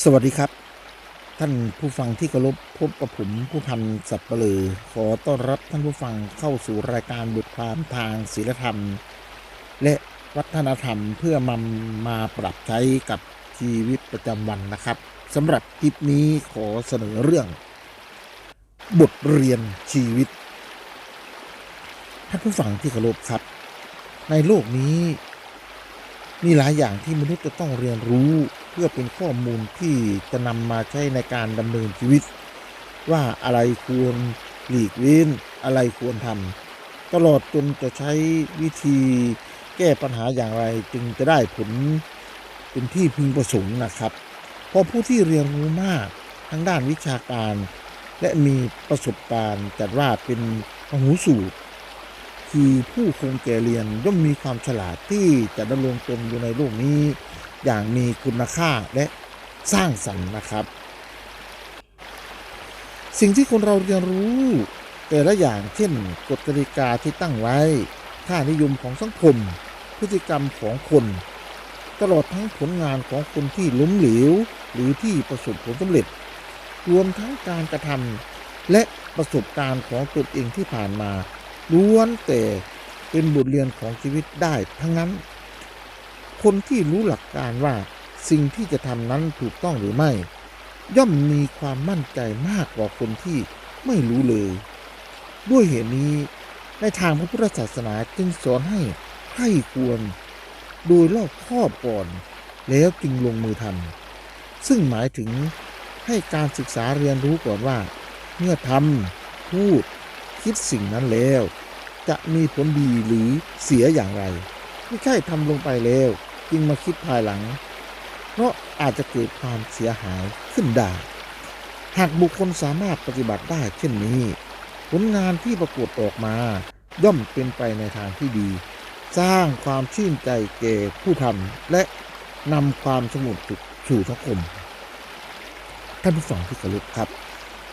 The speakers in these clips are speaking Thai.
สวัสดีครับ ท่านผู้ฟังที่เคารพพบกับผมผู้พันสับเปลือขอต้อนรับท่านผู้ฟังเข้าสู่รายการบทความทางศีลธรรม และวัฒนธรรมเพื่อมามาปรับใช้กับชีวิตประจำวันนะครับสำหรับคลิปนี้ขอเสนอเรื่อง บทเรียนชีวิต ท่านผู้ฟังที่เคารพครับ ในโลกนี้ มีหลายอย่างที่มนุษย์จะต้องเรียนรู้ เพื่อเป็นข้อมูลที่จะนำมาใช้ในการดำเนินชีวิต ว่าอะไรควรหลีกเว้นอะไรควรทำตลอดจนจะใช้วิธีแก้ปัญหาอย่างไรจึงจะได้ผลเป็นที่พึงประสงค์นะครับ เพราะผู้ที่เรียนรู้มากทั้งด้านวิชาการ และมีประสบการณ์จัดว่าเป็นมหูสูตรคือผู้คงแก่เรียนย่อมมีความฉลาดที่จะดำรงตนอยู่ในโลกนี้ อย่างมีคุณค่าและสร้างสรรค์นะครับ สิ่งที่คนเราเรียนรู้ แต่ละอย่างเช่น กฎกติกาที่ตั้งไว้ ค่านิยมของสังคม พฤติกรรมของคน ตลอดทั้งผลงานของคนที่ล้มเหลวหรือที่ประสบผลสำเร็จ รวมทั้งการกระทำและประสบการณ์ของตนเองที่ผ่านมาล้วนแต่เป็นบทเรียนของชีวิตได้ทั้งนั้น คนที่รู้หลักการว่าสิ่งที่จะทำนั้นถูกต้องหรือไม่ ย่อมมีความมั่นใจมากกว่าคนที่ไม่รู้เลย ด้วยเหตุนี้ ในทางพระพุทธศาสนาจึงสอนให้ให้ควร โดยรอบครอบก่อน แล้วจึงลงมือทำซึ่งหมายถึงให้การศึกษาเรียนรู้ก่อนว่า เมื่อทำพูด คิดสิ่งนั้นแล้ว จะมีผลดีหรือเสียอย่างไร ไม่ใช่ทำลงไปแล้ว จึงมาคิดภายหลัง เพราะอาจจะเกิดความเสียหายขึ้นได้ หากบุคคลสามารถปฏิบัติได้เช่นนี้ ผลงานที่ปรากฏออกมา ย่อมเป็นไปในทางที่ดี สร้างความชื่นใจแก่ผู้ทำและนำความสงบสุขสู่สังคมท่านผู้ฟังที่เคารพครับ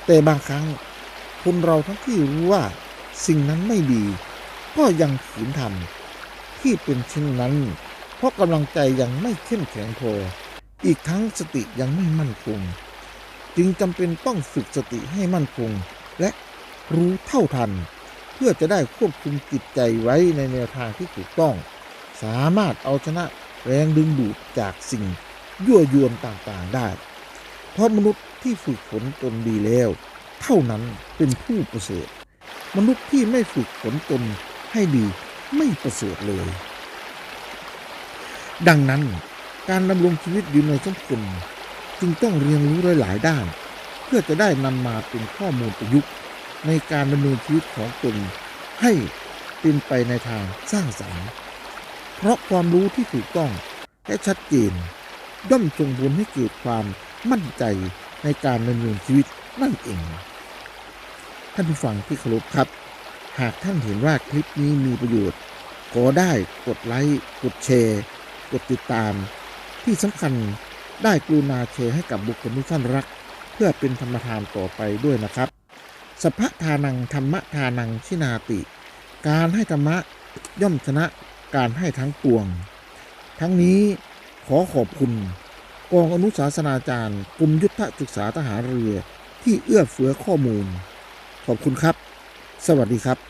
แต่บางครั้งคนเราทั้งที่รู้ว่าสิ่งนั้นไม่ดี ก็ยังขืนทำที่เป็นเช่นนั้น เพราะกำลังใจยังไม่เข้มแข็งพอ อีกทั้งสติยังไม่มั่นคง จึงจำเป็นต้องฝึกสติให้มั่นคง และรู้เท่าทัน เพื่อจะได้ควบคุมจิตใจไว้ในแนวทางที่ถูกต้อง สามารถเอาชนะแรงดึงดูดจากสิ่งยั่วยวนต่างๆได้ เพราะมนุษย์ที่ฝึกฝนตนดีแล้ว เท่านั้นเป็นผู้ประเสริฐ มนุษย์ที่ไม่ฝึกฝนตนให้ดีไม่ประเสริฐเลย ดังนั้น การดำรงชีวิตอยู่ในสังคมจึงต้องเรียนรู้หลาย ๆ ด้าน เพื่อจะได้นำมาเป็นข้อมูลประยุกต์ในการดำเนินชีวิตของตนให้เป็นไปในทางสร้างสรรค์ เพราะความรู้ที่ถูกต้องและชัดเจนย่อมส่งผลให้เกิดความมั่นใจในการดำเนินชีวิตนั่นเอง ท่านผู้ฟังที่เคารพครับ หากท่านเห็นว่าคลิปนี้มีประโยชน์ขอได้กดไลค์ กดแชร์ กดติดตาม ที่สำคัญได้กรุณาแชร์ให้กับบุคคลที่ท่านรัก เพื่อเป็นธรรมทานต่อไปด้วยนะครับ สัพพทานังธรรมทานังชินาติ การให้ธรรมะย่อมชนะการให้ทั้งปวง ทั้งนี้ขอขอบคุณ กองอนุสาสนาจารย์กรมยุทธศึกษาทหารเรือที่เอื้อเฟื้อข้อมูล ขอบคุณครับ สวัสดีครับ